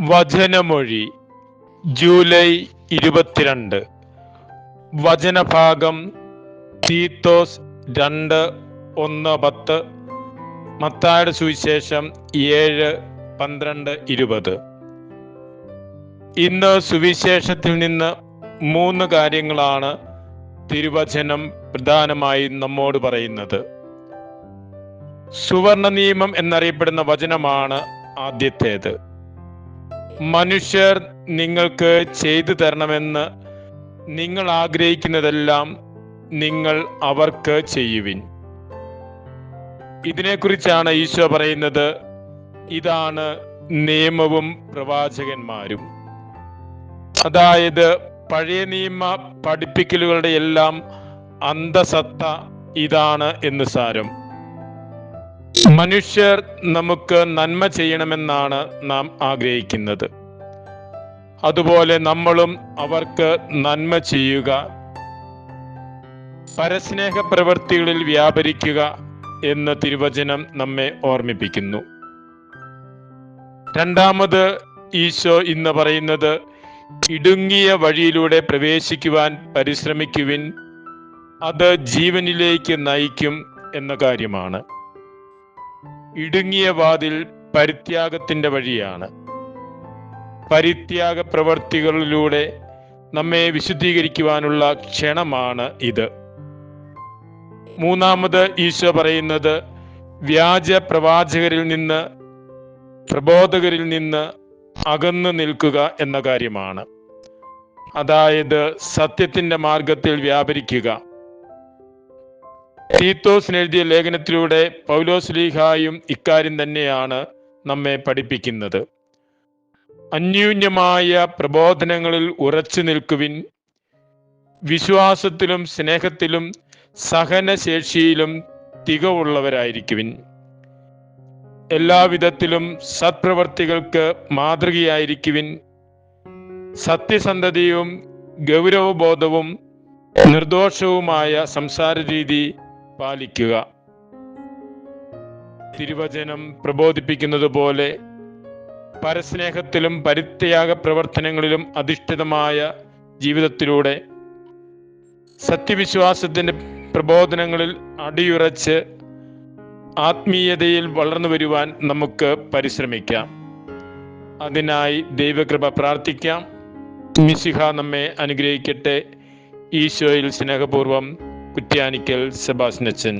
വചനമൊഴി July ഇരുപത്തിരണ്ട്. വചനഭാഗം തീത്തോസ് രണ്ട് ഒന്ന് പത്ത്. മത്തായുടെ സുവിശേഷം ഏഴ് പന്ത്രണ്ട് ഇരുപത്. ഇന്ന് സുവിശേഷത്തിൽ നിന്ന് മൂന്ന് കാര്യങ്ങളാണ് തിരുവചനം പ്രധാനമായി നമ്മോട് പറയുന്നത്. സുവർണ നിയമം എന്നറിയപ്പെടുന്ന വചനമാണ് ആദ്യത്തേത്. മനുഷ്യർ നിങ്ങൾക്ക് ചെയ്തു തരണമെന്ന് നിങ്ങൾ ആഗ്രഹിക്കുന്നതെല്ലാം നിങ്ങൾ അവർക്ക് ചെയ്യുവിൻ. ഇതിനെക്കുറിച്ചാണ് ഈശോ പറയുന്നത്. ഇതാണ് നിയമവും പ്രവാചകന്മാരും. അതായത് പഴയ നിയമ പഠിപ്പിക്കലുകളുടെ എല്ലാം അന്തസത്ത ഇതാണ് എന്ന് സാരം. മനുഷ്യർ നമുക്ക് നന്മ ചെയ്യണമെന്നാണ് നാം ആഗ്രഹിക്കുന്നത്. അതുപോലെ നമ്മളും അവർക്ക് നന്മ ചെയ്യുക പരസ്നേഹ പ്രവൃത്തികളിൽ വ്യാപരിക്കുക എന്ന് തിരുവചനം നമ്മെ ഓർമ്മിപ്പിക്കുന്നു. രണ്ടാമത് ഈശോ ഇന്ന് പറയുന്നത് ഇടുങ്ങിയ വഴിയിലൂടെ പ്രവേശിക്കുവാൻ പരിശ്രമിക്കുവിൻ അത് ജീവനിലേക്ക് നയിക്കും എന്ന കാര്യമാണ്. ഇടുങ്ങിയ വാതിൽ പരിത്യാഗത്തിന്റെ വഴിയാണ്. പരിത്യാഗ പ്രവർത്തികളിലൂടെ നമ്മെ വിശുദ്ധീകരിക്കുവാനുള്ള ക്ഷണമാണ് ഇത്. മൂന്നാമത് ഈശോ പറയുന്നത് വ്യാജ പ്രവാചകരിൽ നിന്ന് പ്രബോധകരിൽ നിന്ന് അകന്നു നിൽക്കുക എന്ന കാര്യമാണ്. അതായത് സത്യത്തിന്റെ മാർഗത്തിൽ വ്യാപരിക്കുക. തീത്തോസിന് എഴുതിയ ലേഖനത്തിലൂടെ പൗലോസ് ലീഹായും ഇക്കാര്യം തന്നെയാണ് നമ്മെ പഠിപ്പിക്കുന്നത്. അന്യൂന്യമായ പ്രബോധനങ്ങളിൽ ഉറച്ചു നിൽക്കുവിൻ. വിശ്വാസത്തിലും സ്നേഹത്തിലും സഹനശേഷിയിലും തികവുള്ളവരായിരിക്കുവിൻ. എല്ലാവിധത്തിലും സത്പ്രവർത്തികൾക്ക് മാതൃകയായിരിക്കുവിൻ. സത്യസന്ധതയും ഗൗരവബോധവും നിർദോഷവുമായ സംസാര രീതി പാലിക്കുക. തിരുവചനം പ്രബോധിപ്പിക്കുന്നത് പോലെ പരസ്നേഹത്തിലും പരിത്യാഗ പ്രവർത്തനങ്ങളിലും അധിഷ്ഠിതമായ ജീവിതത്തിലൂടെ സത്യവിശ്വാസത്തിന്റെ പ്രബോധനങ്ങളിൽ അടിയുറച്ച് ആത്മീയതയിൽ വളർന്നു വരുവാൻ നമുക്ക് പരിശ്രമിക്കാം. അതിനായി ദൈവകൃപ പ്രാർത്ഥിക്കാം. മിശിഹ നമ്മെ അനുഗ്രഹിക്കട്ടെ. ഈശോയിൽ സ്നേഹപൂർവം കുറ്റ്യാനിക്കൽ സെബാസ്നച്ചൻ